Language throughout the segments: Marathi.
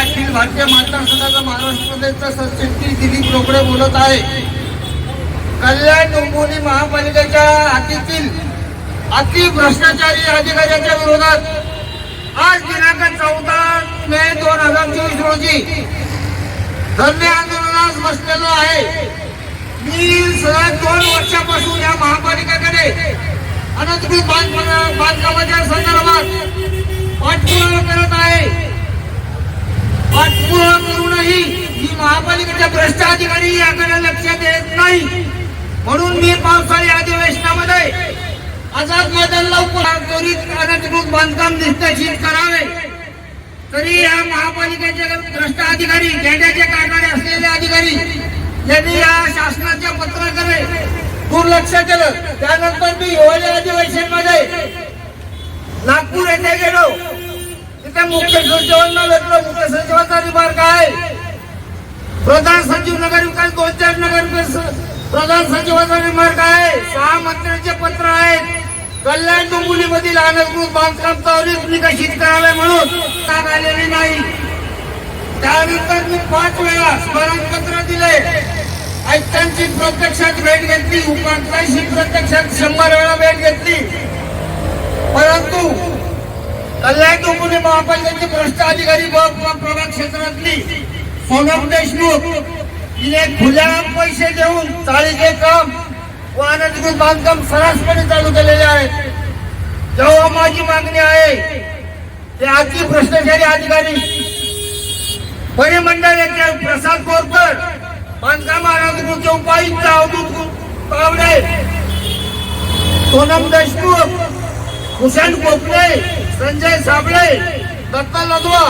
अखिल भारतीय मतदार संघाचा महाराष्ट्र प्रदेशचा सरचिटणीस दिलीप रोकडे बोलत आहे. कल्याण डोंबिवली महापालिकेच्या हातीतील अति भ्रष्टाचारी अधिकाऱ्याच्या विरोधात आज दिनांक चौदा मे दोन हजार चोवीस रोजी धरणे आंदोलनास बसलेलो आहे. मी सलग दोन वर्षापासून या महापालिकेकडे अनधिकृत बांधकामाच्या संदर्भात पाठपुरावा करत आहे. पाठपुरावा करूनही ही महापालिकेच्या भ्रष्ट अधिकारी याकडे लक्ष देत नाही. म्हणून मी पावसाळी अधिवेशनामध्ये आझाद मैदान लवकर त्वरित अनधिकृत बांधकाम निश्चित करावे. तरी या महापालिकेचे भ्रष्ट अधिकारी गेंड्याचे कारणारे असलेले अधिकारी यांनी या शासनाच्या पत्राकडे दुर्लक्ष केलं. त्यानंतर मी हिवाळी अधिवेशनमध्ये नागपूर येथे गेलो. त्या मुख्य सचिवांना भेटलो मुख्य सचिवांचा रिमार्क आहे प्रधान सचिव नगर विकास दोन चार नगर विकास प्रधान सचिवाचा रिमार्क आहे सहा मंत्र्यांचे पत्र आहेत. कल्याण डोंबुलीमधील अनधिकृत बांधकाम त्वरित विकसित करावे म्हणून? ताग आलेले नाही. त्यानंतर मी पाच वेळा स्मरणपत्र दिले. आयुक्तांची प्रत्यक्षात भेट घेतली. उपायुक्तांशी प्रत्यक्षात शंभर वेळा भेट घेतली. परंतु कल्याण डोंबिवली महापालिकेचे भ्रष्ट अधिकारी व प्रभाग क्षेत्रातली सोनम देशमुख हिने खुल्या पैसे देऊन चाळीचे काम व अनधिकृत बांधकाम सरासपणे चालू केलेले आहेत. जेव्हा माझी मागणी आहे ते अति भ्रष्टाचारी अधिकारी परिमंडळ येथे प्रसाद बोरकर बांधकाम अनधिकृतचे उपायुक्त अवधूत पावडे सोनम देशमुख हुसेन कोकणे संजय साबळे दत्ता लदवा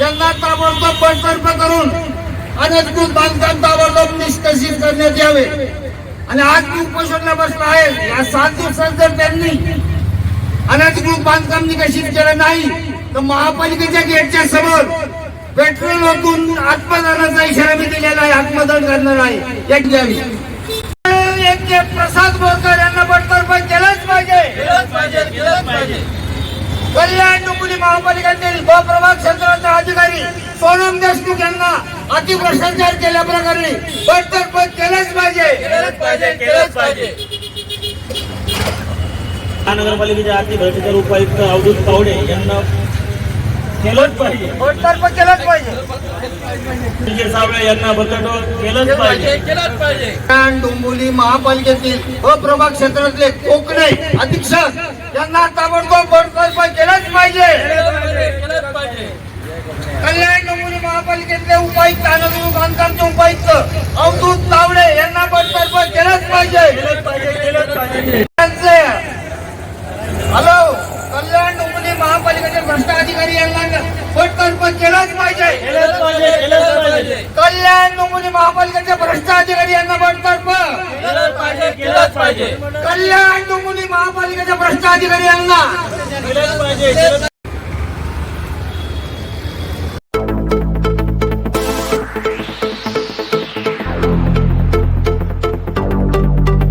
यांना ताबडतोब बडतर्फ करून अनधिकृत बांधकाम ताबडतोब निष्कर्षित करण्यात यावे. आणि आज मी उपोषणला बसला आहे. या सात दिवसात जर त्यांनी अनधिकृत बांधकाम निकषित केलं नाही तर महापालिकेच्या गेटच्या समोर पेट्रोल ओतून आत्मदानाचा इशारा मी दिलेला आहे आत्मदान करणार आहे. एक द्यावी प्रसाद बोरकर केलंच पाहिजे केलंच पाहिजे. कल्याण डोंबिवली महापालिकेतील ब प्रभाग क्षेत्राचे अधिकारी सोनम देशमुख यांना अतिभ्रष्टाचार केल्या प्रकारे बडतर्फ केलंच पाहिजे. केलंच पाहिजे केलंच पाहिजे. महानगरपालिकेचे आर्थिक भ्रष्टाचार उपायुक्त अवधूत तावडे यांना केलंच पाहिजे. बडतर्फ केलंच पाहिजे. साबळे यांना केलंच पाहिजे. केलंच पाहिजे. कल्याण डोंबिवली महापालिकेतील ब प्रभाग क्षेत्रातले कोकणे अधीक्षक यांना ताबडतोब बडतर्फ केलंच पाहिजे. कल्याण डोंबिवली महापालिकेतले उपायुक्त अनधिकृत बांधकामचे उपायुक्त अवधूत तावडे यांना बडतर्फ केलंच पाहिजे. केलंच पाहिजे केलंच पाहिजे त्यांचे हॅलो कल्याण डोंबिवली महापालिकेचे भ्रष्ट अधिकारी यांना बडतर्फ केलंच पाहिजे कल्याण डोंबिवली महापालिकेचे भ्रष्ट अधिकारी यांना पाहिजे कल्याण डोंबिवली महापालिकेचे भ्रष्ट अधिकारी यांना